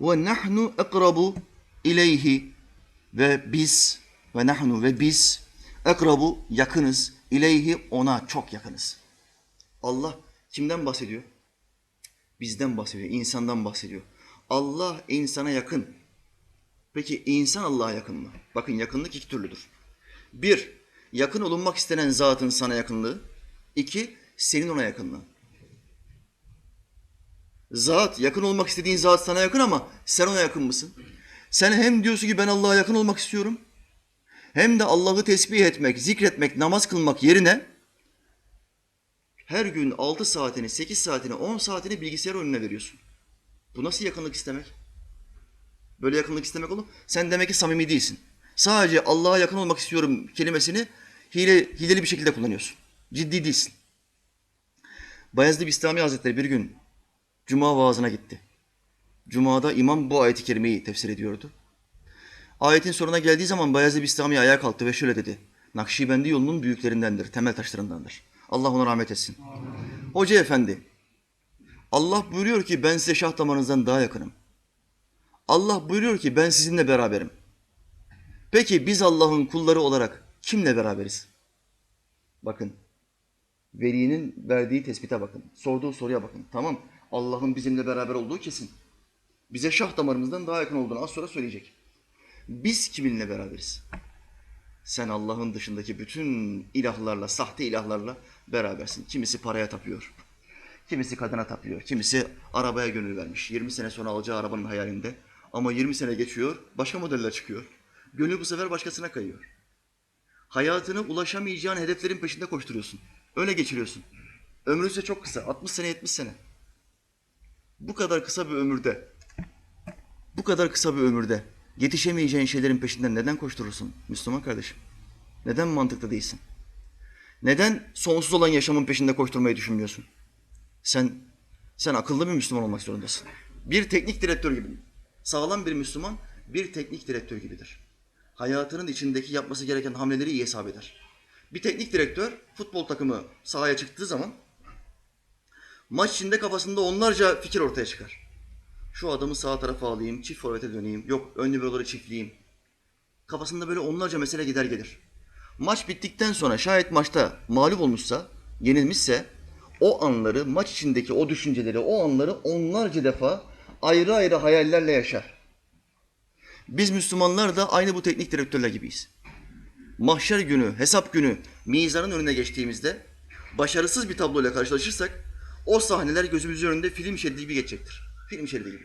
Ve nahnu ekrabu ileyhi ve biz ve nahnu ve biz ekrabu yakınız ileyhi ona çok yakınız. Allah kimden bahsediyor? Bizden bahsediyor, insandan bahsediyor. Allah insana yakın. Peki insan Allah'a yakın mı? Bakın yakınlık iki türlüdür. Bir, yakın olunmak istenen zatın sana yakınlığı. İki, senin ona yakınlığın. Zat, yakın olmak istediğin zat sana yakın ama sen ona yakın mısın? Sen hem diyorsun ki ben Allah'a yakın olmak istiyorum. Hem de Allah'ı tesbih etmek, zikretmek, namaz kılmak yerine her gün 6 saatini, 8 saatini, 10 saatini bilgisayar önüne veriyorsun. Bu nasıl yakınlık istemek? Böyle yakınlık istemek olur. Sen demek ki samimi değilsin. Sadece Allah'a yakın olmak istiyorum kelimesini hile, hileli bir şekilde kullanıyorsun. Ciddi değilsin. Bayezid Bistami Hazretleri bir gün Cuma vaazına gitti. Cuma'da imam bu ayeti kerimeyi tefsir ediyordu. Ayetin sonuna geldiği zaman Bayezid Bistami ayağa kalktı ve şöyle dedi. Nakşibendi yolunun büyüklerindendir, temel taşlarındandır. Allah ona rahmet etsin. Hoca efendi, Allah buyuruyor ki ben size şah damarınızdan daha yakınım. Allah buyuruyor ki ben sizinle beraberim. Peki biz Allah'ın kulları olarak kimle beraberiz? Bakın. Velinin verdiği tespite bakın. Sorduğu soruya bakın. Tamam. Allah'ın bizimle beraber olduğu kesin. Bize şah damarımızdan daha yakın olduğunu az sonra söyleyecek. Biz kiminle beraberiz? Sen Allah'ın dışındaki bütün ilahlarla, sahte ilahlarla berabersin. Kimisi paraya tapıyor. Kimisi kadına tapıyor. Kimisi arabaya gönül vermiş. 20 sene sonra alacağı arabanın hayalinde. Ama 20 sene geçiyor, başka modeller çıkıyor. Gönül bu sefer başkasına kayıyor. Hayatını ulaşamayacağın hedeflerin peşinde koşturuyorsun. Öyle geçiriyorsun. Ömrün ise çok kısa. 60 sene, 70 sene. Bu kadar kısa bir ömürde, bu kadar kısa bir ömürde yetişemeyeceğin şeylerin peşinden neden koşturursun Müslüman kardeşim? Neden mantıklı değilsin? Neden sonsuz olan yaşamın peşinde koşturmayı düşünmüyorsun? Sen sen akıllı bir Müslüman olmak zorundasın. Bir teknik direktör gibi. Sağlam bir Müslüman bir teknik direktör gibidir. Hayatının içindeki yapması gereken hamleleri iyi hesap eder. Bir teknik direktör futbol takımı sahaya çıktığı zaman maç içinde kafasında onlarca fikir ortaya çıkar. Şu adamı sağ tarafa alayım, çift forvete döneyim, yok ön liberoları çiftleyeyim. Kafasında böyle onlarca mesele gider gelir. Maç bittikten sonra şayet maçta mağlup olmuşsa, yenilmişse o anları, maç içindeki o düşünceleri, o anları onlarca defa ayrı ayrı hayallerle yaşar. Biz Müslümanlar da aynı bu teknik direktörler gibiyiz. Mahşer günü, hesap günü mizanın önüne geçtiğimizde başarısız bir tabloyla karşılaşırsak o sahneler gözümüzün önünde film şeridi gibi geçecektir. Film şeridi gibi.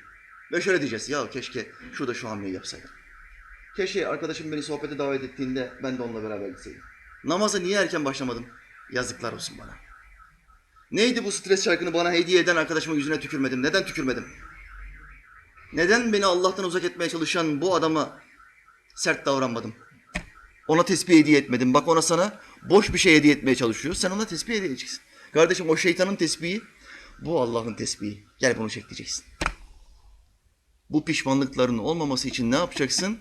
Ve şöyle diyeceğiz, ya keşke şurada şu hamleyi yapsaydım. Keşke arkadaşım beni sohbete davet ettiğinde ben de onunla beraber gitseydim. Namaza niye erken başlamadım? Yazıklar olsun bana. Neydi bu stres çarkını bana hediye eden arkadaşımın yüzüne tükürmedim? Neden tükürmedim? Neden beni Allah'tan uzak etmeye çalışan bu adama sert davranmadım? Ona tesbih hediye etmedim. Bak ona sana boş bir şey hediye etmeye çalışıyor. Sen ona tesbih hediye edeceksin. Kardeşim o şeytanın tesbihi, bu Allah'ın tesbihi. Gel bunu çek. Bu pişmanlıkların olmaması için ne yapacaksın?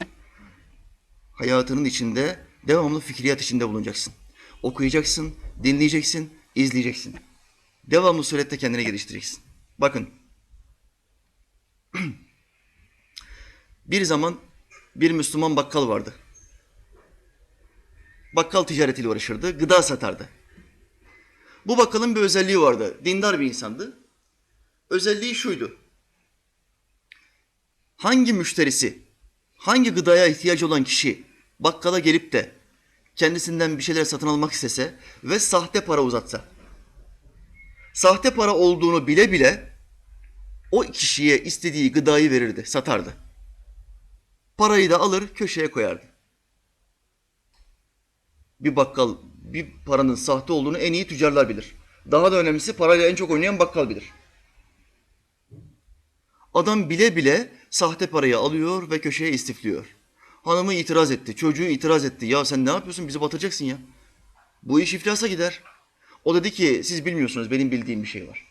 Hayatının içinde devamlı fikriyat içinde bulunacaksın. Okuyacaksın, dinleyeceksin, izleyeceksin. Devamlı surette kendini geliştireceksin. Bakın. Bir zaman bir Müslüman bakkal vardı. Bakkal ticaretiyle uğraşırdı, gıda satardı. Bu bakkalın bir özelliği vardı. Dindar bir insandı. Özelliği şuydu. Hangi müşterisi, hangi gıdaya ihtiyacı olan kişi bakkala gelip de kendisinden bir şeyler satın almak istese ve sahte para uzatsa, sahte para olduğunu bile bile o kişiye istediği gıdayı verirdi, satardı. Parayı da alır köşeye koyardı. Bir bakkal bir paranın sahte olduğunu en iyi tüccarlar bilir. Daha da önemlisi parayla en çok oynayan bakkal bilir. Adam bile bile sahte parayı alıyor ve köşeye istifliyor. Hanımı itiraz etti, çocuğu itiraz etti. Ya sen ne yapıyorsun bizi batıracaksın ya. Bu iş iflasa gider. O dedi ki siz bilmiyorsunuz benim bildiğim bir şey var.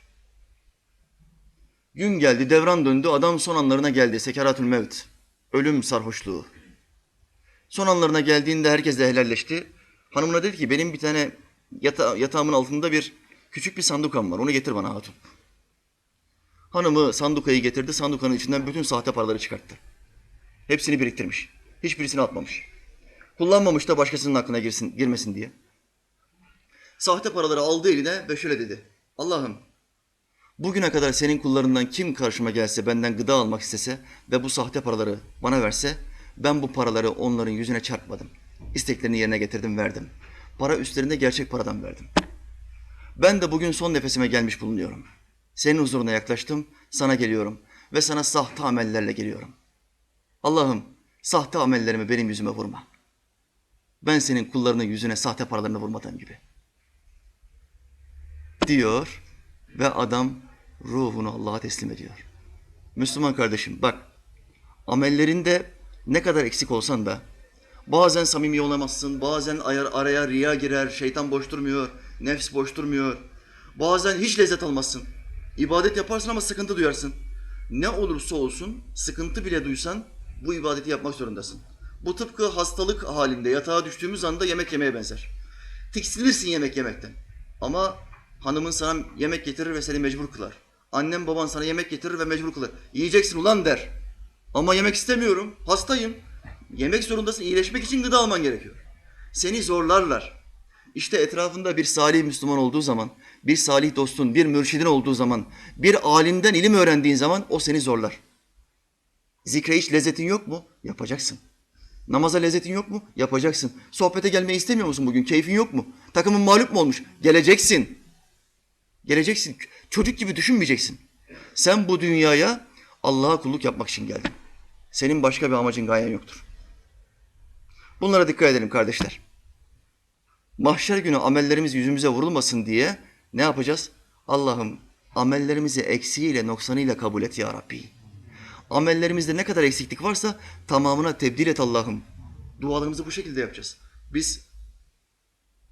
Gün geldi devran döndü adam son anlarına geldi. Sekaratül mevt. Ölüm sarhoşluğu. Son anlarına geldiğinde herkes de helalleşti. Hanımına dedi ki benim bir tane yata yatağımın altında bir küçük bir sandukam var. Onu getir bana hatun. Hanımı sandukayı getirdi. Sandukanın içinden bütün sahte paraları çıkarttı. Hepsini biriktirmiş. Hiçbirisini atmamış. Kullanmamış da başkasının aklına girsin, girmesin diye. Sahte paraları aldı eline ve şöyle dedi. Allah'ım bugüne kadar senin kullarından kim karşıma gelse benden gıda almak istese ve bu sahte paraları bana verse ben bu paraları onların yüzüne çarpmadım. İsteklerini yerine getirdim verdim. Para üstlerinde gerçek paradan verdim. Ben de bugün son nefesime gelmiş bulunuyorum. Senin huzuruna yaklaştım, sana geliyorum ve sana sahte amellerle geliyorum. Allah'ım sahte amellerimi benim yüzüme vurma. Ben senin kullarının yüzüne sahte paralarını vurmadığım gibi. Diyor ve adam ruhunu Allah'a teslim ediyor. Müslüman kardeşim bak amellerinde ne kadar eksik olsan da bazen samimi olamazsın, bazen araya riya girer, şeytan boş durmuyor, nefs boş durmuyor. Bazen hiç lezzet almazsın. İbadet yaparsın ama sıkıntı duyarsın. Ne olursa olsun sıkıntı bile duysan bu ibadeti yapmak zorundasın. Bu tıpkı hastalık halinde yatağa düştüğümüz anda yemek yemeye benzer. Tiksinirsin yemek yemekten. Ama hanımın sana yemek getirir ve seni mecbur kılar. Annem baban sana yemek getirir ve mecbur kılar. Yiyeceksin ulan der. Ama yemek istemiyorum, hastayım. Yemek zorundasın, iyileşmek için gıda alman gerekiyor. Seni zorlarlar. İşte etrafında bir salih Müslüman olduğu zaman, bir salih dostun, bir mürşidin olduğu zaman, bir alimden ilim öğrendiğin zaman o seni zorlar. Zikre hiç lezzetin yok mu? Yapacaksın. Namaza lezzetin yok mu? Yapacaksın. Sohbete gelmeyi istemiyor musun bugün? Keyfin yok mu? Takımın mağlup mu olmuş? Geleceksin. Geleceksin. Çocuk gibi düşünmeyeceksin. Sen bu dünyaya Allah'a kulluk yapmak için geldin. Senin başka bir amacın gayen yoktur. Bunlara dikkat edelim kardeşler. Mahşer günü amellerimiz yüzümüze vurulmasın diye ne yapacağız? Allah'ım amellerimizi eksiğiyle noksanıyla kabul et ya Rabbi. Amellerimizde ne kadar eksiklik varsa tamamına tebdil et Allah'ım. Dualarımızı bu şekilde yapacağız. Biz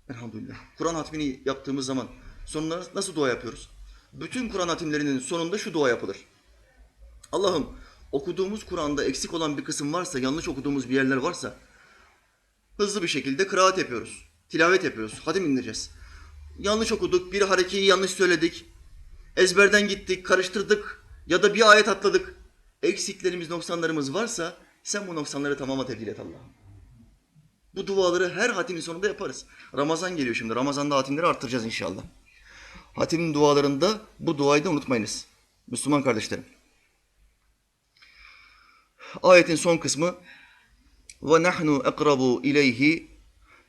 elhamdülillah Kur'an hatmini yaptığımız zaman sonunda nasıl dua yapıyoruz? Bütün Kur'an hatimlerinin sonunda şu dua yapılır. Allah'ım okuduğumuz Kur'an'da eksik olan bir kısım varsa, yanlış okuduğumuz bir yerler varsa hızlı bir şekilde kıraat yapıyoruz. Tilavet yapıyoruz. Hatim indireceğiz. Yanlış okuduk, bir harekeyi yanlış söyledik. Ezberden gittik, karıştırdık ya da bir ayet atladık. Eksiklerimiz, noksanlarımız varsa sen bu noksanları tamama tebdil et Allah'ım. Bu duaları her hatimin sonunda yaparız. Ramazan geliyor şimdi. Ramazan'da hatimleri arttıracağız inşallah. Hatimin dualarında bu duayı da unutmayınız. Müslüman kardeşlerim. Ayetin son kısmı ve nahnu akrabu ileyhi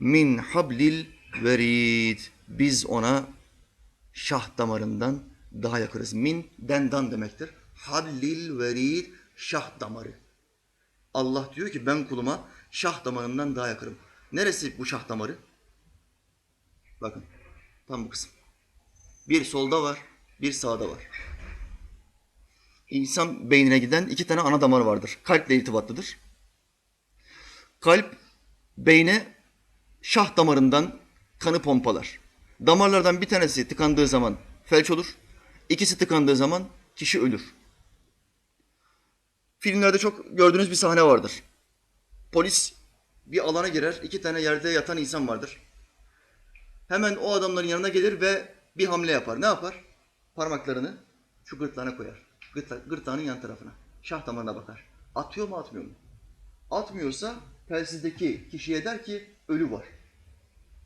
min hablil verid. Biz ona şah damarından daha yakınız. Min dendan demektir. Hablil verid şah damarı. Allah diyor ki ben kuluma şah damarından daha yakınım. Neresi bu şah damarı? Bakın tam bu kısım. Bir solda var, bir sağda var. İnsan beynine giden iki tane ana damar vardır. Kalple irtibatlıdır. Kalp beyne şah damarından kanı pompalar. Damarlardan bir tanesi tıkandığı zaman felç olur. İkisi tıkandığı zaman kişi ölür. Filmlerde çok gördüğünüz bir sahne vardır. Polis bir alana girer, iki tane yerde yatan insan vardır. Hemen o adamların yanına gelir ve bir hamle yapar. Ne yapar? Parmaklarını şu gırtlağına koyar. Gırtla, gırtlağının yan tarafına. Şah damarına bakar. Atıyor mu atmıyor mu? Atmıyorsa telsizdeki kişiye der ki ölü var.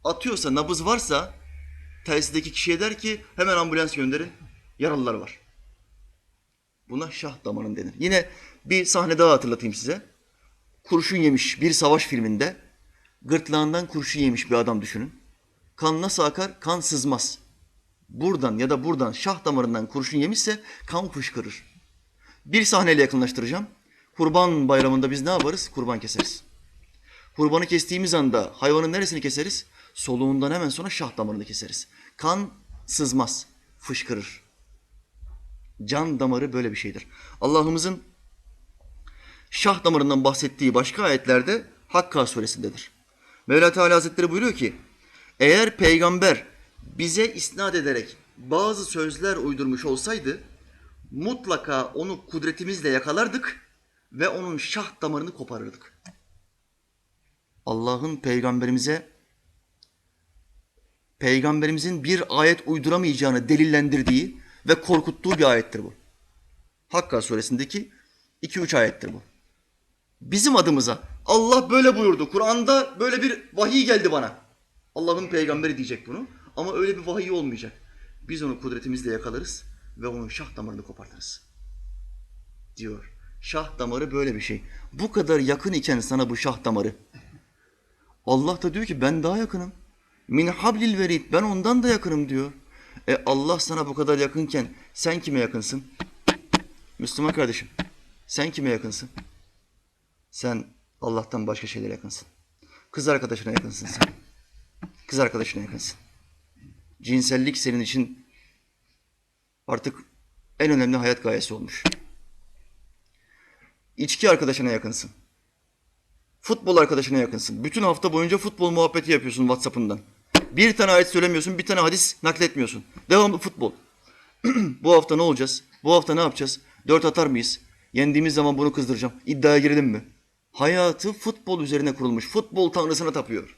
Atıyorsa nabız varsa telsizdeki kişiye der ki hemen ambulans gönderin yaralılar var. Buna şah damarın denir. Yine bir sahne daha hatırlatayım size. Kurşun yemiş bir savaş filminde gırtlağından kurşun yemiş bir adam düşünün. Kan nasıl akar? Kan sızmaz. Buradan ya da buradan şah damarından kurşun yemişse kan fışkırır. Bir sahneyle yakınlaştıracağım. Kurban bayramında biz ne yaparız? Kurban keseriz. Kurbanı kestiğimiz anda hayvanın neresini keseriz? Soluğundan hemen sonra şah damarını keseriz. Kan sızmaz, fışkırır. Can damarı böyle bir şeydir. Allah'ımızın şah damarından bahsettiği başka ayetlerde Hakka suresindedir. Mevla Teala Hazretleri buyuruyor ki, eğer peygamber bize isnat ederek bazı sözler uydurmuş olsaydı, mutlaka onu kudretimizle yakalardık ve onun şah damarını koparırdık. Allah'ın peygamberimize peygamberimizin bir ayet uyduramayacağını delillendirdiği ve korkuttuğu bir ayettir bu. Hakka suresindeki 2-3 ayettir bu. Bizim adımıza Allah böyle buyurdu. Kur'an'da böyle bir vahiy geldi bana. Allah'ın peygamberi diyecek bunu. Ama öyle bir vahiy olmayacak. Biz onu kudretimizle yakalarız ve onun şah damarını kopartırız. Diyor. Şah damarı böyle bir şey. Bu kadar yakın iken sana bu şah damarı. Allah da diyor ki ben daha yakınım. Min hablil verid ben ondan da yakınım diyor. E Allah sana bu kadar yakınken sen kime yakınsın? Müslüman kardeşim sen kime yakınsın? Sen Allah'tan başka şeylere yakınsın. Kız arkadaşına yakınsın sen. Kız arkadaşına yakınsın. Cinsellik senin için artık en önemli hayat gayesi olmuş. İçki arkadaşına yakınsın. Futbol arkadaşına yakınsın. Bütün hafta boyunca futbol muhabbeti yapıyorsun WhatsApp'ından. Bir tane ayet söylemiyorsun, bir tane hadis nakletmiyorsun. Devamlı futbol. Bu hafta ne olacağız? Bu hafta ne yapacağız? Dört atar mıyız? Yendiğimiz zaman bunu kızdıracağım. İddiaya girelim mi? Hayatı futbol üzerine kurulmuş. Futbol tanrısına tapıyor.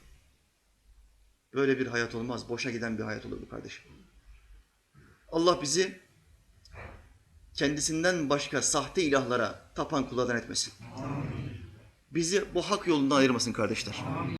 Böyle bir hayat olmaz. Boşa giden bir hayat olur bu kardeşim. Allah bizi kendisinden başka sahte ilahlara tapan kullardan etmesin. Bizi bu hak yolundan ayırmasın kardeşler.